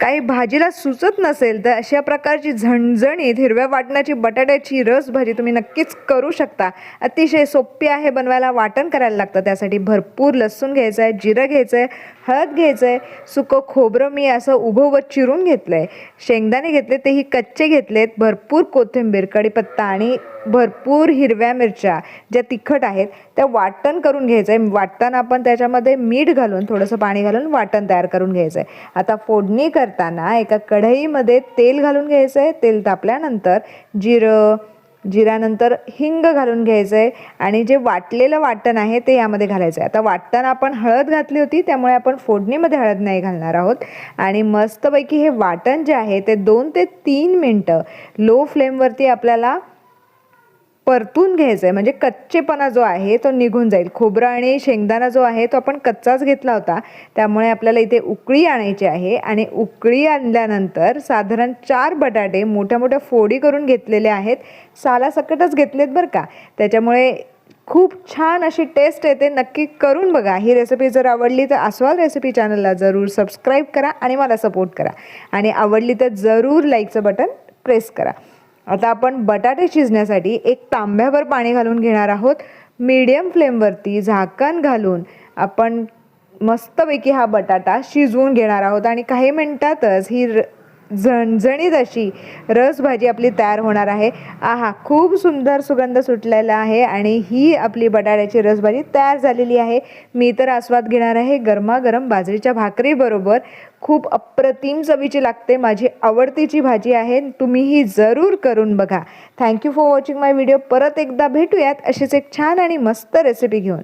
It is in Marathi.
काही भाजीला सुचत नसेल तर अशा प्रकारची झणझणीत हिरव्या वाटणाची बटाट्याची रस भाजी तुम्ही नक्कीच करू शकता. अतिशय सोपी आहे बनवायला वाटण करायला लागतं. त्यासाठी भरपूर लसूण घ्यायचं आहे जिरं घ्यायचं आहे हळद घ्यायचं आहे सुकं खोबरं मी असं उभं व चिरून घेतलं आहे शेंगदाणे घेतले तेही कच्चे घेतलेत. भरपूर कोथिंबीर कढीपत्ता आणि भरपूर हिरव्या मिरच्या ज्या तिखट आहेत त्या वाटण करून घ्यायचं आहे वाटण आपण त्याच्यामध्ये मीठ घालून थोडंसं पाणी घालून वाटण तयार करून घ्यायचं आहे आता फोडणी कर. करताना एका कढईमध्ये तेल घालून घ्यायचं आहे तेल तापल्यानंतर जिरं जिऱ्यानंतर हिंग घालून घ्यायचं आहे आणि जे वाटलेलं वाटण आहे ते यामध्ये घालायचं आहे आता वाटण आपण हळद घातली होती त्यामुळे आपण फोडणीमध्ये हळद नाही घालणार आहोत. आणि मस्तपैकी हे वाटण जे आहे ते दोन ते तीन मिनटं लो फ्लेमवरती आपल्याला परतून घ्यायचं आहे म्हणजे कच्चेपणा जो आहे तो निघून जाईल. खोबरं आणि शेंगदाणा जो आहे तो आपण कच्चाच घेतला होता. त्यामुळे आपल्याला इथे उकळी आणायची आहे. आणि उकळी आणल्यानंतर साधारण चार बटाटे मोठ्या मोठ्या फोडी करून घेतलेले आहेत. सालासकटच घेतलेत बरं का. त्याच्यामुळे खूप छान अशी टेस्ट येते. नक्की करून बघा. ही रेसिपी जर आवडली तर अस्वाल रेसिपी चॅनलला जरूर सबस्क्राईब करा आणि मला सपोर्ट करा. आणि आवडली तर जरूर लाईकचं बटन प्रेस करा. आता आपण बटाटे शिजण्यासाठी एक तांब्यावर पाणी घालून घेणार आहोत. मीडियम फ्लेमवरती झाकण घालून आपण मस्तपैकी हा बटाटा शिजवून घेणार आहोत. आणि काही मिनटातच ही र झणझणीत अशी रसभाजी आपली तयार होणार आहे. आहा खूप सुंदर सुगंध सुटलेला आहे आणि ही आपली बटाट्याची रसभाजी तयार झालेली आहे. मी तर आस्वाद घेणार आहे गरमागरम बाजरीच्या भाकरीबरोबर खूप अप्रतिम चवीची लागते माझी आवडतीची भाजी आहे. तुम्ही ही जरूर करून बघा. Thank you for watching my video परत एकदा भेटूयात अशीच एक छान आणि मस्त रेसिपी घेऊन.